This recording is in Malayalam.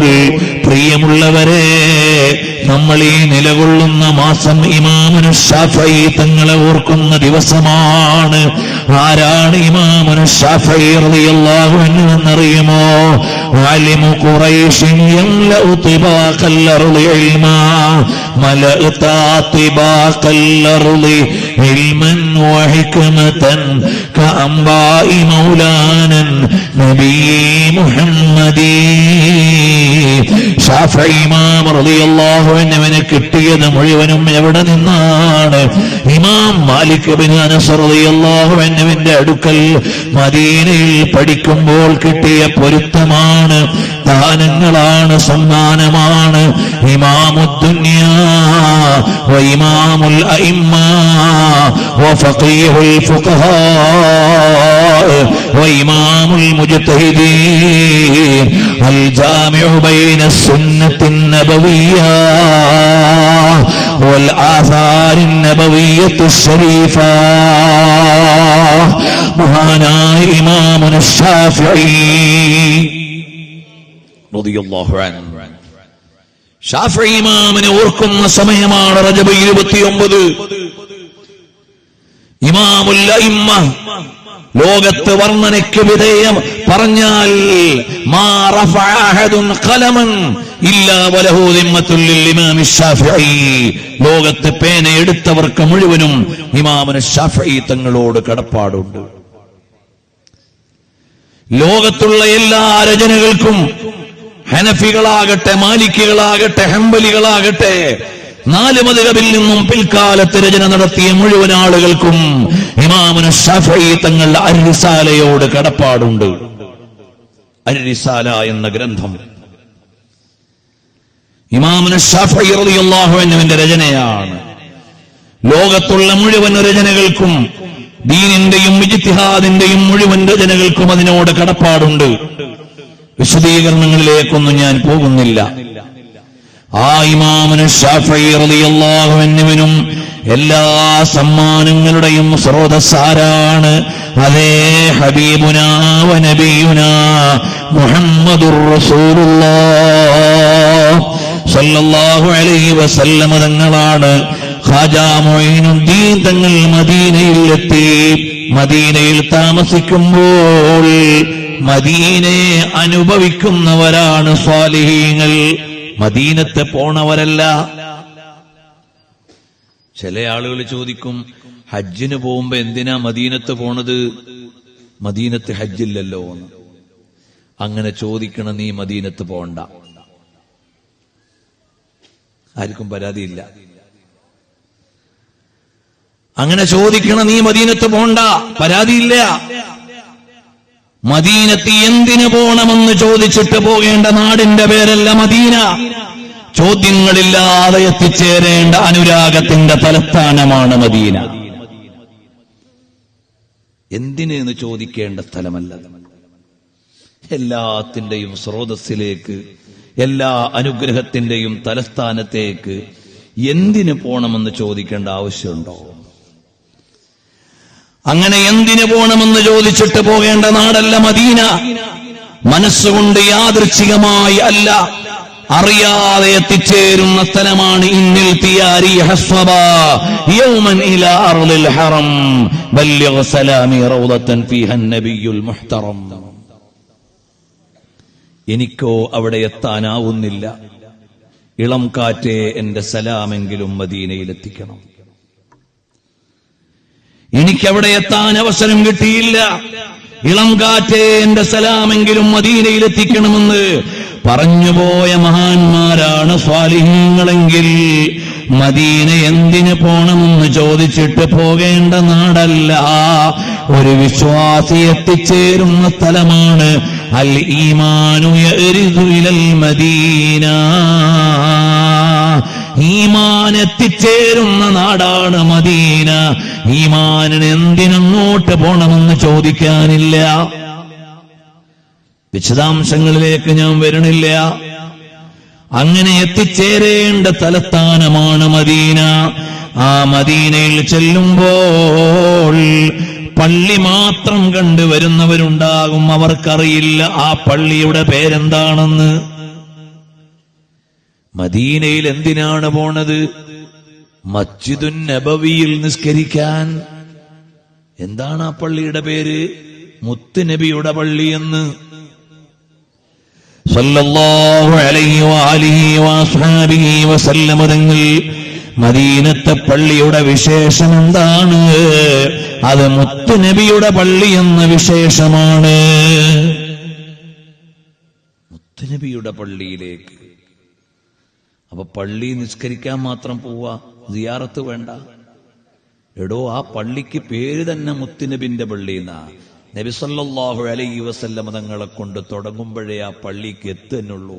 പറയുമ്പോൾ പ്രിയമുള്ളവരെ നമ്മൾ ഈ നിലകൊള്ളുന്ന മാസം ഇമാമനു ഷാഫൈ തങ്ങളെ ഓർക്കുന്ന ദിവസമാണ്. ആരാണ് ഇമാമനു ഷാഫൈ റളിയല്ലാഹു അൻഹു എന്നറിയുമോ? ആലിമു ഇൽമാ മലഅത തിബാഖൽ വഹിക്മതൻ കഅംബാഇ مولانا نبي محمد ഇമാം റളിയല്ലാഹു അൻഹുവിന് കിട്ടിയത് മുഴുവനും എവിടെ നിന്നാണ്? ഇമാം മാലിക് ബിൻ അനസ് റളിയല്ലാഹു അൻഹുവിന്റെ അടുക്കൽ മദീനയിൽ പഠിക്കുമ്പോൾ കിട്ടിയ പൊരുത്തമാണ് ദാനങ്ങളാണ് സമ്മാനമാണ്. ഇമാമുദ്ദുന്യ വ ഇമാമുൽ അഇമ്മ വ ഫഖീഹുൽ ഫുഖഹാ وإمام المجتهدين الجامع بين السنة النبوية والآثار النبوية الشريفة مهانا إمامنا الشافعي رضي الله عنه ഷാഫി ഇമാമിനെ ഓർക്കുന്ന സമയമാണ് റജബ് ഇരുപത്തിയൊമ്പത് ഇമാമുല്ല ഇമ്മ ലോകത്ത് വർണനയ്ക്ക് വിധേയം പറഞ്ഞാൽ ലോകത്ത് പേന എടുത്തവർക്ക് മുഴുവനും ഇമാമന് ഷാഫിഈ തങ്ങളോട് കടപ്പാടുണ്ട്. ലോകത്തുള്ള എല്ലാ രചനകൾക്കും ഹനഫികളാകട്ടെ മാലിക്കുകളാകട്ടെ ഹംബലികളാകട്ടെ നാല് മതകബിൽ നിന്നും പിൽക്കാലത്ത് രചന നടത്തിയ മുഴുവൻ ആളുകൾക്കും ഇമാമുന ഷഫൈ തങ്ങൾ അരിസാലയോട് കടപ്പാടുണ്ട്. അരിസാല എന്ന ഗ്രന്ഥം. ഇമാമുന റളിയല്ലാഹു റളിയല്ലാഹുവിന്റെ രചനയാണ്. ലോകത്തുള്ള മുഴുവൻ രചനകൾക്കും ദീനിന്റെയും ഇജ്തിഹാദിന്റെയും മുഴുവൻ രചനകൾക്കും അതിനോട് കടപ്പാടുണ്ട്. വിശദീകരണങ്ങളിലേക്കൊന്നും ഞാൻ പോകുന്നില്ല. ആ ഇമാമിന് ഷാഫിറിയാഹുവിനും എല്ലാ സമ്മാനങ്ങളുടെയും സ്രോതസ്സാരാണ്. അതേ ഹബീബുനാ നബിയുനാ മുഹമ്മദുർ സല്ലല്ലാഹു അലൈഹി വസല്ലമ തങ്ങളാണ് ഖാജാ മൊയ്നുദ്ദീൻ തങ്ങൾ മദീനയിൽ എത്തി മദീനയിൽ താമസിക്കുമ്പോൾ മദീനയെ അനുഭവിക്കുന്നവരാണ് സ്വാലിഹീങ്ങൾ. മദീനത്തെ പോണവരല്ല. ചില ആളുകൾ ചോദിക്കും ഹജ്ജിന് പോകുമ്പോ എന്തിനാ മദീനത്ത് പോണത്? മദീനത്ത് ഹജ്ജില്ലല്ലോ എന്ന്. അങ്ങനെ ചോദിക്കണം നീ മദീനത്ത് പോണ്ട. ആർക്കും പരാതിയില്ല. അങ്ങനെ ചോദിക്കണം നീ മദീനത്ത് പോണ്ട. പരാതിയില്ല. മദീനത്ത് എന്തിനു പോണമെന്ന് ചോദിച്ചിട്ട് പോകേണ്ട നാടിന്റെ പേരല്ല മദീന. ചോദ്യങ്ങളില്ലാതെ എത്തിച്ചേരേണ്ട അനുരാഗത്തിന്റെ തലസ്ഥാനമാണ് മദീന. എന്തിന് എന്ന് ചോദിക്കേണ്ട സ്ഥലമല്ല? എല്ലാത്തിന്റെയും സ്രോതസ്സിലേക്ക് എല്ലാ അനുഗ്രഹത്തിന്റെയും തലസ്ഥാനത്തേക്ക് എന്തിനു പോണമെന്ന് ചോദിക്കേണ്ട ആവശ്യമുണ്ടോ? അങ്ങനെ എന്തിനു പോണമെന്ന് ചോദിച്ചിട്ട് പോകേണ്ട നാടല്ല മദീന. മനസ്സുകൊണ്ട് യാദൃച്ഛികമായി അല്ല അറിയാതെ എത്തിച്ചേരുന്ന സ്ഥലമാണ് ഇന്നിൽ തിയാരി യൗമൻ ഇലാ ഹറം റൗദത്തൻ നബിയുൽ മുഹ്തറം. എനിക്കോ അവിടെ എത്താനാവുന്നില്ല. ഇളം കാറ്റേ എന്റെ സലാമെങ്കിലും മദീനയിലെത്തിക്കണം. എനിക്കവിടെ എത്താൻ അവസരം കിട്ടിയില്ല. ഇളം കാറ്റേ എന്റെ സലാമെങ്കിലും മദീനയിലെത്തിക്കണമെന്ന് പറഞ്ഞുപോയ മഹാന്മാരാണ് സ്വാലിഹ്യങ്ങളെങ്കിൽ മദീന എന്തിന് പോണമെന്ന് ചോദിച്ചിട്ട് പോകേണ്ട നാടല്ല. ഒരു വിശ്വാസി എത്തിച്ചേരുന്ന സ്ഥലമാണ് അൽ ഈമാനു യരിദു ഇലൽ മദീന. എത്തിച്ചേരുന്ന നാടാണ് മദീന. ഈമാനിന് എന്തിനങ്ങോട്ട് പോണമെന്ന് ചോദിക്കാനില്ല. വിശദാംശങ്ങളിലേക്ക് ഞാൻ വരണില്ല. അങ്ങനെ എത്തിച്ചേരേണ്ട തലസ്ഥാനമാണ് മദീന. ആ മദീനയിൽ ചെല്ലുമ്പോൾ പള്ളി മാത്രം കണ്ടുവരുന്നവരുണ്ടാകും അവർക്കറിയില്ല ആ പള്ളിയുടെ പേരെന്താണെന്ന്. മദീനയിൽ എന്തിനാണ് പോണത്? മസ്ജിദുൻ നബവിയിൽ നിസ്കരിക്കാൻ. എന്താണ് ആ പള്ളിയുടെ പേര്? മുത്ത് നബിയുടെ പള്ളി എന്ന്. തങ്ങൾ മദീനത്തെ പള്ളിയുടെ വിശേഷം എന്താണ്? അത് മുത്തുനബിയുടെ പള്ളി എന്ന വിശേഷമാണ്. മുത്തുനബിയുടെ പള്ളിയിലേക്ക്. അപ്പൊ പള്ളി നിസ്കരിക്കാൻ മാത്രം പോവാ. സിയാറത്ത് വേണ്ട. എടോ ആ പള്ളിക്ക് പേര് തന്നെ മുത്തുനബിന്റെ എന്നാ നബിസല്ലാഹു അലൈ വസല്ലമ തങ്ങളെ കൊണ്ട് തുടങ്ങുമ്പോഴേ ആ പള്ളിക്ക് എത്തുന്നുള്ളൂ